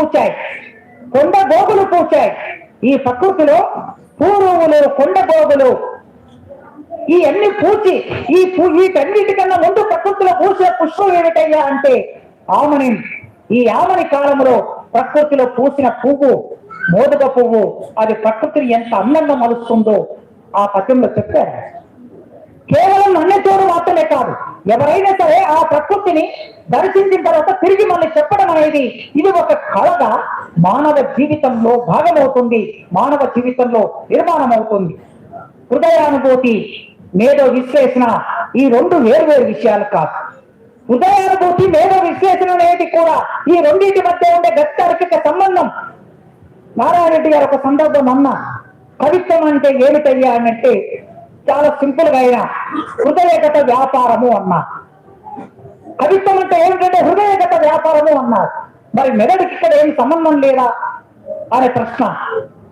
పూచాయి. కొండ గోగులు పూచాయి. ఈ ప్రకృతిలో పూర్వములు కొండ గోగులు ఈ అన్ని పూచి ఈ వీటన్నిటికన్నా ముందు ప్రకృతిలో పూసే పుష్పం ఏమిటయ్యా అంటే ఆమని. ఈ ఆమని కాలంలో ప్రకృతిలో పూసిన పువ్వు మోదక పువ్వు అది ప్రకృతిని ఎంత అందంగా మలుస్తుందో ఆ పద్యంలో చెప్పారు. కేవలం నన్నచోడు మాత్రమే కాదు ఎవరైనా సరే ఆ ప్రకృతిని దర్శించిన తర్వాత తిరిగి మళ్ళీ చెప్పడం అనేది ఇది ఒక కళగా మానవ జీవితంలో భాగమవుతుంది మానవ జీవితంలో నిర్మాణం అవుతుంది హృదయానుభూతి మేధో విశ్లేషణ ఈ రెండు వేరువేరు విషయాలు కాదు. హృదయానుభూతి మేధో విశ్లేషణ అనేది కూడా ఈ రెండింటి మధ్య ఉండే గత్తార్కిక సంబంధం. నారాయణ రెడ్డి గారు ఒక సందర్భం అన్న కవిత్వం అంటే ఏమిటయ్యా అంటే చాలా సింపుల్గా అయినా హృదయగత వ్యాపారము అన్నా కవిత్వం అంటే ఏమిటంటే వ్యాపారంలో ఉన్నారు. మరి మెదడుకి ఇక్కడ ఏం సంబంధం లేదా అనే ప్రశ్న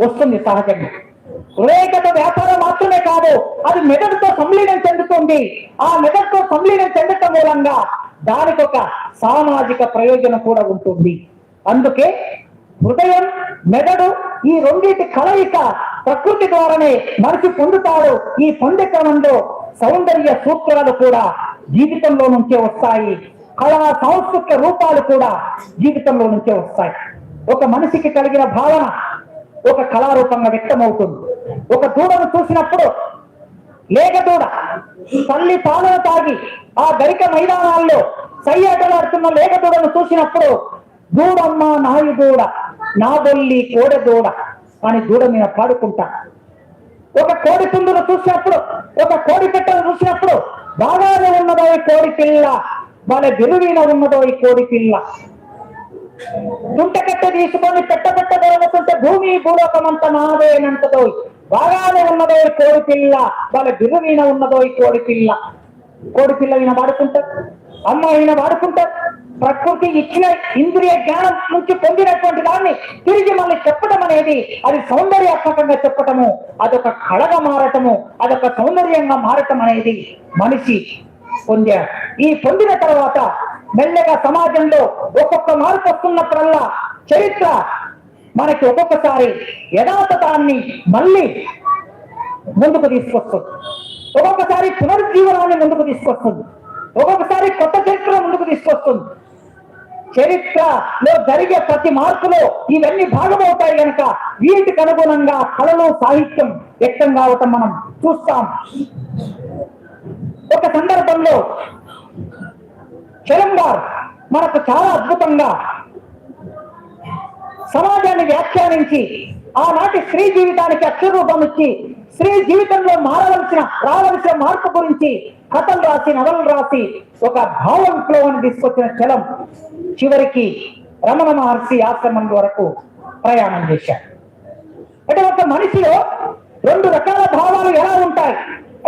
వస్తుంది సహజంగా. హృదయగత వ్యాపారం మాత్రమే కాదు అది మెదడుతో సంలీనం చెందుతుంది. ఆ మెదడుతో సంలీనం చెందటం మూలంగా దానికి ఒక సామాజిక ప్రయోజనం కూడా ఉంటుంది. అందుకే హృదయం మెదడు ఈ రెండింటి కలయిక ప్రకృతి ద్వారానే మనిషి పొందుతాడు. ఈ పొందే క్రమంలో సౌందర్య సూత్రాలు కూడా జీవితంలో నుంచే వస్తాయి. కళా సాంస్కృతిక రూపాలు కూడా జీవితంలో నుంచే వస్తాయి. ఒక మనిషికి కలిగిన భావన ఒక కళారూపంగా వ్యక్తమవుతుంది. ఒక దూడను చూసినప్పుడు లేక దూడ తల్లి పాలన తాగి ఆ గరిక మైదానాల్లో సయ్యాటలాడుతున్న లేక దూడను చూసినప్పుడు దూడమ్మ నాయి దూడ నా బొల్లి కోడ దూడ అని దూడ మీద పాడుకుంటా. ఒక కోడి పుందును చూసినప్పుడు ఒక కోడి పెట్టను చూసినప్పుడు బాగానే ఉన్నదో కోడి పిల్ల? వాళ్ళ విలువీన ఉన్నదో ఈ కోడి పిల్ల. తుంటకట్ట తీసుకొని పెట్ట దొరకతుంటే భూమి భూలోకమంత నాదేనంతదో బాగానే ఉన్నదో ఈ కోడి పిల్ల. వాళ్ళ విలువీన ఉన్నదో ఈ కోడి పిల్ల. కోడి పిల్ల ఈయన వాడుకుంటారు అమ్మ ఈయన వాడుకుంటారు ప్రకృతి ఇచ్చిన ఇంద్రియ జ్ఞానం నుంచి పొందినటువంటి దాన్ని తిరిగి మళ్ళీ చెప్పడం అనేది అది సౌందర్యాత్మకంగా చెప్పటము అదొక కళగా మారటము అదొక సౌందర్యంగా మారటం అనేది మనిషి పొందారు ఈ పొందిన తర్వాత మెల్లగా సమాజంలో ఒక్కొక్క మార్పు వస్తున్నప్పుడల్లా చరిత్ర మనకి ఒక్కొక్కసారి యథాతథాన్ని మళ్ళీ ముందుకు తీసుకొస్తుంది. ఒక్కొక్కసారి పునరుజ్జీవనాన్ని ముందుకు తీసుకొస్తుంది. ఒక్కొక్కసారి కొత్త చరిత్ర ముందుకు తీసుకొస్తుంది. చరిత్రలో జరిగే ప్రతి మార్పులో ఇవన్నీ భాగమవుతాయి కనుక వీటికి అనుగుణంగా కళలు సాహిత్యం వ్యక్తం కావటం మనం చూస్తాం. ఒక సందర్భంలో చలం గారు మనకు చాలా అద్భుతంగా సమాజాన్ని వ్యాఖ్యానించి ఆనాటి స్త్రీ జీవితానికి అక్షరూపం ఇచ్చి స్త్రీ జీవితంలో మారవలసిన రావలసిన మార్పు గురించి కథలు రాసి నవలు రాసి ఒక భావం భావంలోని తీసుకొచ్చిన చలం చివరికి రమణ మహర్షి ఆశ్రమం వరకు ప్రయాణం చేశారు అంటే ఒక మనిషిలో రెండు రకాల భావాలు ఎలా ఉంటాయి?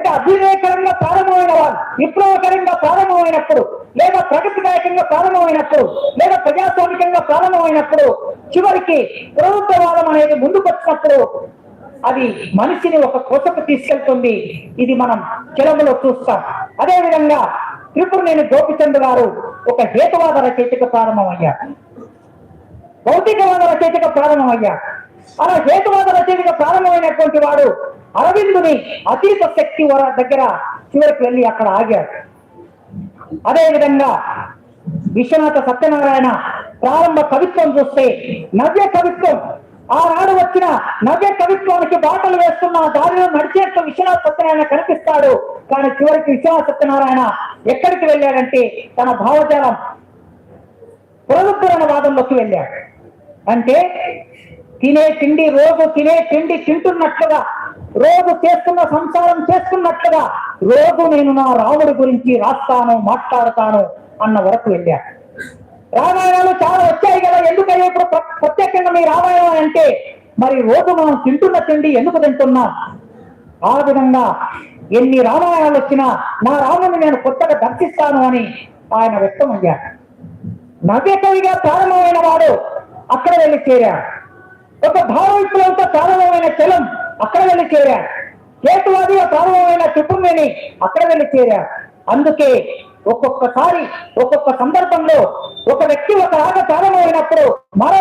అంటే అభివేకరంగా ప్రారంభమైన వారు విప్లవకరంగా ప్రారంభమైనప్పుడు లేదా ప్రగతిదాయకంగా ప్రారంభమైనప్పుడు లేదా ప్రజాస్వామికంగా ప్రారంభమైనప్పుడు చివరికి ప్రభుత్వవాదం అనేది ముందుకు వచ్చినప్పుడు అది మనిషిని ఒక కోసకు తీసుకెళ్తుంది. ఇది మనం చెలములో చూస్తాం. అదేవిధంగా త్రిపురనేని గోపిచంద్ గారు ఒక హేతువాద రచయితకు ప్రారంభమయ్యారు. భౌతికవాద రచయితకు ప్రారంభమయ్యారు. అలా హేతువాద రచయితగా ప్రారంభమైనటువంటి వాడు అరవిందుని అతీత శక్తి వర- దగ్గర చివరికి వెళ్ళి అక్కడ ఆగాడు. అదే విధంగా విశ్వనాథ సత్యనారాయణ ప్రారంభ కవిత్వం చూస్తే నవ్య కవిత్వం. ఆనాడు వచ్చిన నవ్య కవిత్వానికి బాటలు వేస్తున్న దారిలో నడిచేట్టు విశ్వనాథ సత్యనారాయణ కనిపిస్తాడు. కానీ చివరికి విశ్వనాథ సత్యనారాయణ ఎక్కడికి వెళ్ళాడంటే తన భావజాలం పునరుద్ధరణ వాదంలోకి వెళ్ళాడు. అంటే తినే తిండి రోజు తినే తిండి తింటున్నట్లుగా రోజు చేసుకున్న సంసారం చేస్తున్నట్లుగా రోజు నేను నా రాముడి గురించి రాస్తాను మాట్లాడతాను అన్న వరకు వెళ్ళాడు రామాయణాలు చాలా వచ్చాయి కదా ఎందుకయ్యా ఇప్పుడు ప్ర- ప్రత్యేకంగా మీ రామాయణం అంటే? మరి రోజు మనం తింటున్న తిండి ఎందుకు తింటున్నాం? ఆ విధంగా ఎన్ని రామాయణాలు వచ్చినా నా రాముని నేను కొత్తగా దర్శిస్తాను అని ఆయన వ్యక్తం అయ్యాడు నవ్య కవిగా ప్రారంభమైన వాడు అక్కడ వెళ్ళి చేరాడు. ఒక భావ విప్లవంతో ప్రారంభమైన చలం అక్కడ వెళ్ళి చేరాడు కేతువాదిగా ప్రారంభమైన త్రిపుణ్యని అక్కడ వెళ్ళి చేరాడు అందుకే ఒక్కొక్కసారి ఒక్కొక్క సందర్భంలో ఒక వ్యక్తి ఒక ఆట ప్రారంభమైనప్పుడు మరో